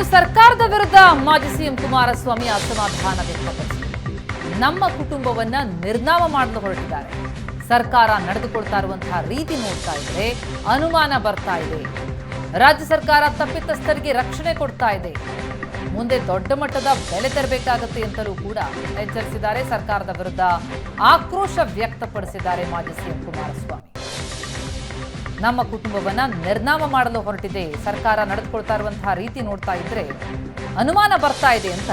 ಇನ್ನು ಸರ್ಕಾರದ ವಿರುದ್ಧ ಮಾಜಿ ಸಿಎಂ ಕುಮಾರಸ್ವಾಮಿ ಅಸಮಾಧಾನ ವ್ಯಕ್ತಪಡಿಸಿದರು ನಮ್ಮ ಕುಟುಂಬವನ್ನ ನಿರ್ನಾಮ ಮಾಡಲು ಹೊರಟಿದ್ದಾರೆ. ಸರ್ಕಾರ ನಡೆದುಕೊಳ್ತಾ ಇರುವಂತಹ ರೀತಿ ನೋಡ್ತಾ ಇದ್ರೆ, ಅನುಮಾನ ಬರ್ತಾ ಇದೆ. ರಾಜ್ಯ ಸರ್ಕಾರ ತಪ್ಪಿತಸ್ಥರಿಗೆ ರಕ್ಷಣೆ ಕೊಡ್ತಾ ಇದೆ. ಮುಂದೆ ದೊಡ್ಡ ಮಟ್ಟದ ಬೆಲೆ ತರಬೇಕಾಗುತ್ತೆ ಅಂತಲೂ ಕೂಡ ಎಚ್ಚರಿಸಿದ್ದಾರೆ. ಸರ್ಕಾರದ ವಿರುದ್ಧ ಆಕ್ರೋಶ ವ್ಯಕ್ತಪಡಿಸಿದ್ದಾರೆ ಮಾಜಿ ಸಿಎಂ ಕುಮಾರಸ್ವಾಮಿ. ನಮ್ಮ ಕುಟುಂಬವನ್ನ ನಿರ್ನಾಮ ಮಾಡಲು ಹೊರಟಿದೆ. ಸರ್ಕಾರ ನಡೆದುಕೊಳ್ತಾ ಇರುವಂತಹ ರೀತಿ ನೋಡ್ತಾ ಇದ್ರೆ ಅನುಮಾನ ಬರ್ತಾ ಇದೆ ಅಂತ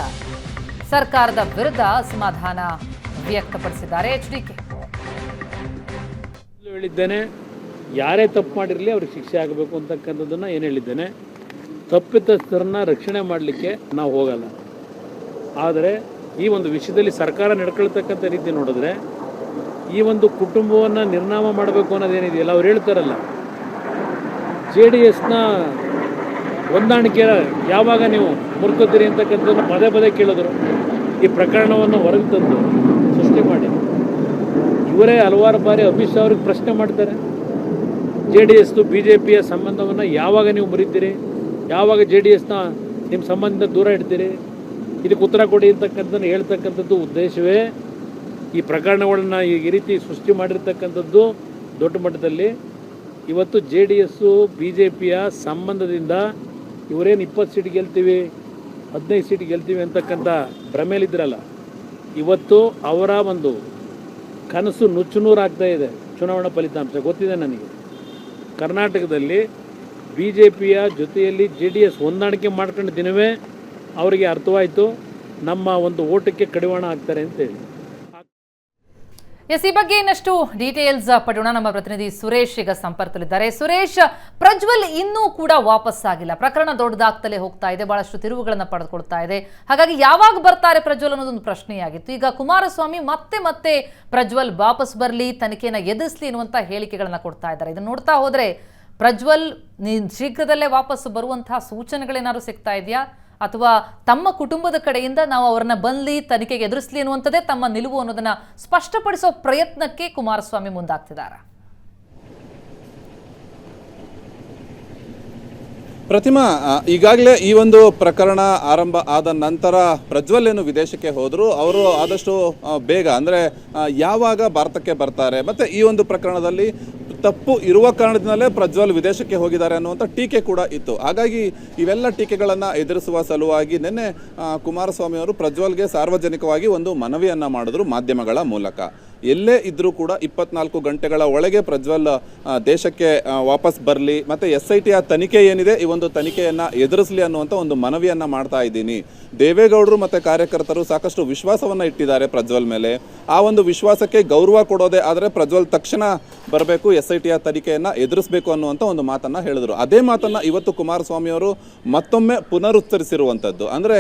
ಸರ್ಕಾರದ ವಿರುದ್ಧ ಅಸಮಾಧಾನ ವ್ಯಕ್ತಪಡಿಸಿದ್ದಾರೆ ಎಚ್ ಡಿ ಕೆ ಹೇಳಿದ್ದೇನೆ, ಯಾರೇ ತಪ್ಪು ಮಾಡಿರಲಿ ಅವ್ರಿಗೆ ಶಿಕ್ಷೆ ಆಗಬೇಕು ಅಂತಕ್ಕಂಥದ್ದನ್ನು ಏನು ಹೇಳಿದ್ದೇನೆ, ತಪ್ಪಿತಸ್ಥರನ್ನ ರಕ್ಷಣೆ ಮಾಡಲಿಕ್ಕೆ ನಾವು ಹೋಗಲ್ಲ. ಆದರೆ ಈ ಒಂದು ವಿಷಯದಲ್ಲಿ ಸರ್ಕಾರ ನಡ್ಕೊಳ್ತಕ್ಕಂಥ ರೀತಿ ನೋಡಿದ್ರೆ ಈ ಒಂದು ಕುಟುಂಬವನ್ನು ನಿರ್ನಾಮ ಮಾಡಬೇಕು ಅನ್ನೋದೇನಿದೆಯಲ್ಲ, ಅವ್ರು ಹೇಳ್ತಾರಲ್ಲ ಜೆ ಡಿ ಎಸ್ನ ಹೊಂದಾಣಿಕೆ ಯಾವಾಗ ನೀವು ಮುರ್ಕೋತೀರಿ ಅಂತಕ್ಕಂಥದ್ದನ್ನು ಪದೇ ಪದೇ ಕೇಳಿದ್ರು. ಈ ಪ್ರಕರಣವನ್ನು ಹೊರಗೆ ತಂದು ಸೃಷ್ಟಿ ಮಾಡಿ. ಇವರೇ ಹಲವಾರು ಬಾರಿ ಅಮಿತ್ ಶಾ ಅವ್ರಿಗೆ ಪ್ರಶ್ನೆ ಮಾಡ್ತಾರೆ. ಜೆ ಡಿ ಎಸ್ದು ಬಿ ಜೆ ಪಿಯ ಸಂಬಂಧವನ್ನು ಯಾವಾಗ ನೀವು ಮುರಿತೀರಿ? ಯಾವಾಗ ಜೆ ಡಿ ಎಸ್ನ ನಿಮ್ಮ ಸಂಬಂಧ ದೂರ ಇಡ್ತೀರಿ? ಇದಕ್ಕೆ ಉತ್ತರ ಕೊಡಿ ಅಂತಕ್ಕಂಥದ್ದನ್ನು ಹೇಳ್ತಕ್ಕಂಥದ್ದು ಉದ್ದೇಶವೇ. ಈ ಪ್ರಕರಣಗಳನ್ನು ಈ ರೀತಿ ಸೃಷ್ಟಿ ಮಾಡಿರ್ತಕ್ಕಂಥದ್ದು ದೊಡ್ಡ ಮಟ್ಟದಲ್ಲಿ ಇವತ್ತು J D S, B J ಪಿಯ ಸಂಬಂಧದಿಂದ ಇವರೇನು ಇಪ್ಪತ್ತು ಸೀಟ್ ಗೆಲ್ತೀವಿ, ಹದಿನೈದು ಸೀಟ್ ಗೆಲ್ತೀವಿ ಅಂತಕ್ಕಂಥ ಭ್ರಮೆಯಲ್ಲಿದ್ರಲ್ಲ ಇವತ್ತು ಅವರ ಒಂದು ಕನಸು ನುಚ್ಚುನೂರಾಗ್ತಾ ಇದೆ ಚುನಾವಣಾ ಫಲಿತಾಂಶ. ಗೊತ್ತಿದೆ ನನಗೆ. ಕರ್ನಾಟಕದಲ್ಲಿ ಬಿ ಜೆ ಪಿಯ ಜೊತೆಯಲ್ಲಿ ಜೆ ಡಿ ಎಸ್ ಹೊಂದಾಣಿಕೆ ಮಾಡ್ಕೊಂಡ ದಿನವೇ ಅವರಿಗೆ ಅರ್ಥವಾಯಿತು, ನಮ್ಮ ಒಂದು ಓಟಕ್ಕೆ ಕಡಿವಾಣ ಆಗ್ತಾರೆ ಅಂತೇಳಿ. ಎಸ್ ಈ ಬಗ್ಗೆ ಇನ್ನಷ್ಟು ಡೀಟೇಲ್ಸ್ ಪಡೋಣ. ನಮ್ಮ ಪ್ರತಿನಿಧಿ ಸುರೇಶ್ ಈಗ ಸಂಪರ್ಕದಲ್ಲಿದ್ದಾರೆ. ಸುರೇಶ್, ಪ್ರಜ್ವಲ್ ಇನ್ನೂ ಕೂಡ ವಾಪಸ್ ಆಗಿಲ್ಲ. ಪ್ರಕರಣ ದೊಡ್ಡದಾಗ್ತಲೇ ಹೋಗ್ತಾ ಇದೆ. ಬಹಳಷ್ಟು ತಿರುವುಗಳನ್ನು ಪಡೆದುಕೊಳ್ತಾ ಇದೆ. ಹಾಗಾಗಿ ಯಾವಾಗ ಬರ್ತಾರೆ ಪ್ರಜ್ವಲ್ ಅನ್ನೋದೊಂದು ಪ್ರಶ್ನೆಯಾಗಿತ್ತು. ಈಗ ಕುಮಾರಸ್ವಾಮಿ ಮತ್ತೆ ಮತ್ತೆ ಪ್ರಜ್ವಲ್ ವಾಪಸ್ ಬರಲಿ ತನಿಖೆನ ಎದುರಿಸಲಿ ಅನ್ನುವಂಥ ಹೇಳಿಕೆಗಳನ್ನು ಕೊಡ್ತಾ ಇದ್ದಾರೆ. ಇದನ್ನು ನೋಡ್ತಾ ಹೋದ್ರೆ ಪ್ರಜ್ವಲ್ ಶೀಘ್ರದಲ್ಲೇ ವಾಪಸ್ ಬರುವಂತಹ ಸೂಚನೆಗಳೇನಾದ್ರು ಸಿಗ್ತಾ ಇದೆಯಾ? ಅಥವಾ ತಮ್ಮ ಕುಟುಂಬದ ಕಡೆಯಿಂದ ನಾವು ಅವರನ್ನ ಬಂದ್ಲಿ ತನಿಖೆಗೆ ಎದುರಿಸಲಿ ಅನ್ನುವಂಥದ್ದೇ ತಮ್ಮ ನಿಲುವು ಅನ್ನೋದನ್ನ ಸ್ಪಷ್ಟಪಡಿಸೋ ಪ್ರಯತ್ನಕ್ಕೆ ಕುಮಾರಸ್ವಾಮಿ ಮುಂದಾಗ್ತಿದ್ದಾರೆ. ಪ್ರತಿಮಾ ಈಗಾಗಲೇ ಈ ಒಂದು ಪ್ರಕರಣ ಆರಂಭ ಆದ ನಂತರ ಪ್ರಜ್ವಲ್ ಏನು ವಿದೇಶಕ್ಕೆ ಹೋದರು. ಅವರು ಆದಷ್ಟು ಬೇಗ, ಅಂದರೆ ಯಾವಾಗ ಭಾರತಕ್ಕೆ ಬರ್ತಾರೆ. ಮತ್ತು ಈ ಒಂದು ಪ್ರಕರಣದಲ್ಲಿ ತಪ್ಪು ಇರುವ ಕಾರಣದಿಂದಲೇ ಪ್ರಜ್ವಲ್ ವಿದೇಶಕ್ಕೆ ಹೋಗಿದ್ದಾರೆ ಅನ್ನುವಂಥ ಟೀಕೆ ಕೂಡ ಇತ್ತು. ಹಾಗಾಗಿ ಇವೆಲ್ಲ ಟೀಕೆಗಳನ್ನು ಎದುರಿಸುವ ಸಲುವಾಗಿ ನಿನ್ನೆ ಕುಮಾರಸ್ವಾಮಿ ಅವರು ಪ್ರಜ್ವಲ್ಗೆ ಸಾರ್ವಜನಿಕವಾಗಿ ಒಂದು ಮನವಿಯನ್ನು ಮಾಡಿದ್ರು ಮಾಧ್ಯಮಗಳ ಮೂಲಕ. ಎಲ್ಲೇ ಇದ್ರೂ ಕೂಡ ಇಪ್ಪತ್ನಾಲ್ಕು ಗಂಟೆಗಳ ಒಳಗೆ ಪ್ರಜ್ವಲ್ ದೇಶಕ್ಕೆ ಆ, ವಾಪಸ್ ಬರಲಿ ಮತ್ತು ಎಸ್ ಐ ಟಿಯ ತನಿಖೆ ಏನಿದೆ ಈ ಒಂದು ತನಿಖೆಯನ್ನು ಎದುರಿಸಲಿ ಅನ್ನುವಂಥ ಒಂದು ಮನವಿಯನ್ನು ಮಾಡ್ತಾ ಇದ್ದೀನಿ. ದೇವೇಗೌಡರು ಮತ್ತು ಕಾರ್ಯಕರ್ತರು ಸಾಕಷ್ಟು ವಿಶ್ವಾಸವನ್ನು ಇಟ್ಟಿದ್ದಾರೆ ಪ್ರಜ್ವಲ್ ಮೇಲೆ. ಆ ಒಂದು ವಿಶ್ವಾಸಕ್ಕೆ ಗೌರವ ಕೊಡೋದೇ ಆದರೆ ಪ್ರಜ್ವಲ್ ತಕ್ಷಣ ಬರಬೇಕು ಎಸ್ ಐ ಟಿಯ ತನಿಖೆಯನ್ನು ಎದುರಿಸಬೇಕು ಅನ್ನುವಂಥ ಒಂದು ಮಾತನ್ನು ಹೇಳಿದರು. ಅದೇ ಮಾತನ್ನು ಇವತ್ತು ಕುಮಾರಸ್ವಾಮಿ ಅವರು ಮತ್ತೊಮ್ಮೆ ಪುನರುಚ್ಚರಿಸಿರುವಂಥದ್ದು ಅಂದರೆ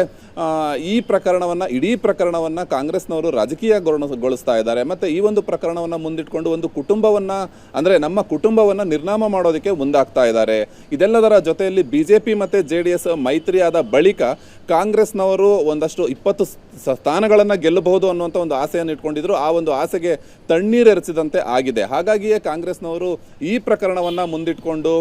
ಈ ಪ್ರಕರಣವನ್ನು ಇಡೀ ಪ್ರಕರಣವನ್ನು ಕಾಂಗ್ರೆಸ್ನವರು ರಾಜಕೀಯಗೊಳಿಸ್ತಾ ಇದ್ದಾರೆ. ಮತ್ತು ಈ ಒಂದು ಪ್ರಕರಣವನ್ನು ಮುಂದಿಟ್ಕೊಂಡು ಒಂದು ಕುಟುಂಬವನ್ನು, ಅಂದರೆ ನಮ್ಮ ಕುಟುಂಬವನ್ನು ನಿರ್ನಾಮ ಮಾಡೋದಕ್ಕೆ ಮುಂದಾಗ್ತಾ ಇದ್ದಾರೆ. ಇದೆಲ್ಲದರ ಜೊತೆಯಲ್ಲಿ ಬಿ ಜೆ ಪಿ ಮತ್ತು ಜೆ ಡಿ ಎಸ್ ಮೈತ್ರಿಯಾದ ಬಳಿಕ ಕಾಂಗ್ರೆಸ್ನವರು ಒಂದಷ್ಟು ಇಪ್ಪತ್ತು ಸ್ಥಾನಗಳನ್ನು ಗೆಲ್ಲಬಹುದು ಅನ್ನುವಂಥ ಒಂದು ಆಸೆಯನ್ನು ಇಟ್ಕೊಂಡಿದ್ರು. ಆ ಒಂದು ಆಸೆಗೆ ತಣ್ಣೀರೆರೆಸಿದಂತೆ ಆಗಿದೆ. ಹಾಗಾಗಿಯೇ ಕಾಂಗ್ರೆಸ್ನವರು ಈ ಪ್ರಕರಣವನ್ನು ಮುಂದಿಟ್ಕೊಂಡು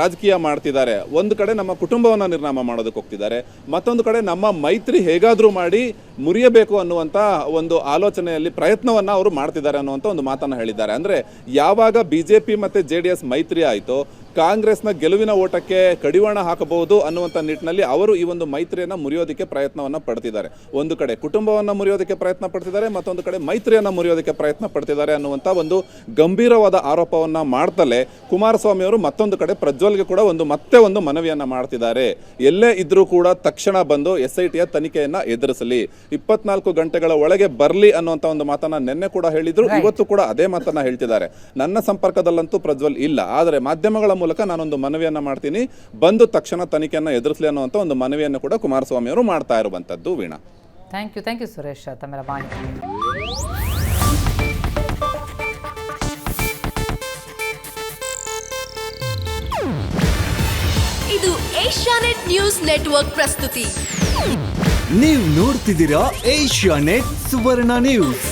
ರಾಜಕೀಯ ಮಾಡ್ತಿದ್ದಾರೆ. ಒಂದು ಕಡೆ ನಮ್ಮ ಕುಟುಂಬವನ್ನು ನಿರ್ನಾಮ ಮಾಡೋದಕ್ಕೆ ಹೋಗ್ತಿದ್ದಾರೆ. ಮತ್ತೊಂದು ಕಡೆ ನಮ್ಮ ಮೈತ್ರಿ ಹೇಗಾದರೂ ಮಾಡಿ ಮುರಿಯಬೇಕು ಅನ್ನುವಂಥ ಒಂದು ಆಲೋಚನೆಯಲ್ಲಿ ಪ್ರಯತ್ನವನ್ನು ಅವರು ಮಾಡ್ತಿದ್ದಾರೆ ಅನ್ನುವಂಥ ಒಂದು ಮಾತನ್ನು ಹೇಳಿದ್ದಾರೆ. ಅಂದರೆ ಯಾವಾಗ ಬಿ ಜೆ ಪಿ ಮತ್ತು ಜೆ ಡಿ ಎಸ್ ಮೈತ್ರಿ ಆಯಿತು ಕಾಂಗ್ರೆಸ್ನ ಗೆಲುವಿನ ಓಟಕ್ಕೆ ಕಡಿವಾಣ ಹಾಕಬಹುದು ಅನ್ನುವಂಥ ನಿಟ್ಟಿನಲ್ಲಿ ಅವರು ಈ ಒಂದು ಮೈತ್ರಿಯನ್ನು ಮುರಿಯೋದಕ್ಕೆ ಪ್ರಯತ್ನವನ್ನು ಪಡ್ತಿದ್ದಾರೆ. ಒಂದು ಕಡೆ ಕುಟುಂಬವನ್ನು ಮುರಿಯೋದಕ್ಕೆ ಪ್ರಯತ್ನ ಪಡ್ತಿದ್ದಾರೆ ಮತ್ತೊಂದು ಕಡೆ ಮೈತ್ರಿಯನ್ನು ಮುರಿಯೋದಕ್ಕೆ ಪ್ರಯತ್ನ ಪಡ್ತಿದ್ದಾರೆ ಅನ್ನುವಂಥ ಒಂದು ಗಂಭೀರವಾದ ಆರೋಪವನ್ನು ಮಾಡ್ತಲೇ ಕುಮಾರಸ್ವಾಮಿ ಅವರು ಮತ್ತೊಂದು ಕಡೆ ಪ್ರಜ್ವಲ್ಗೆ ಕೂಡ ಒಂದು ಮತ್ತೆ ಒಂದು ಮನವಿಯನ್ನು ಮಾಡ್ತಿದ್ದಾರೆ. ಎಲ್ಲೇ ಇದ್ರೂ ಕೂಡ ತಕ್ಷಣ ಬಂದು ಎಸ್ ಐ ಟಿಯ ತನಿಖೆಯನ್ನು ಎದುರಿಸಲಿ. ಇಪ್ಪತ್ನಾಲ್ಕು ಗಂಟೆಗಳ ಒಳಗೆ ಬರಲಿ ಅನ್ನುವಂಥ ಒಂದು ಮಾತನ್ನ ನಿನ್ನೆ ಕೂಡ ಹೇಳಿದ್ರು ಇವತ್ತು ಕೂಡ ಅದೇ ಮಾತನ್ನ ಹೇಳ್ತಿದ್ದಾರೆ. ನನ್ನ ಸಂಪರ್ಕದಲ್ಲಂತೂ ಪ್ರಜ್ವಲ್ ಇಲ್ಲ ಆದರೆ ಮಾಧ್ಯಮಗಳ ಮೂಲಕ ನಾನೊಂದು ಮನವಿಯನ್ನು ಮಾಡ್ತೀನಿ. ಬಂದು ತಕ್ಷಣ ತನಿಖೆಯನ್ನು ಎದುರಿಸಲಿ ಅನ್ನುವಂಥ ಒಂದು ಮನವಿಯನ್ನು ಕೂಡ ಕುಮಾರಸ್ವಾಮಿ ಅವರು ಮಾಡ್ತಾ ಇರುವಂಥದ್ದು Veena. Thank you thank you Suresh ತಮ್ಮೆಲ್ಲ ಮಾಹಿತಿ ಇದು ಏಷ್ಯಾನೆಟ್ ನ್ಯೂಸ್ ನೆಟ್ವರ್ಕ್ ಪ್ರಸ್ತುತಿ. ನೀವು ನೋಡ್ತಿದ್ದೀರಾ ಏಷ್ಯಾ ನೆಟ್ ಸುವರ್ಣ ನ್ಯೂಸ್.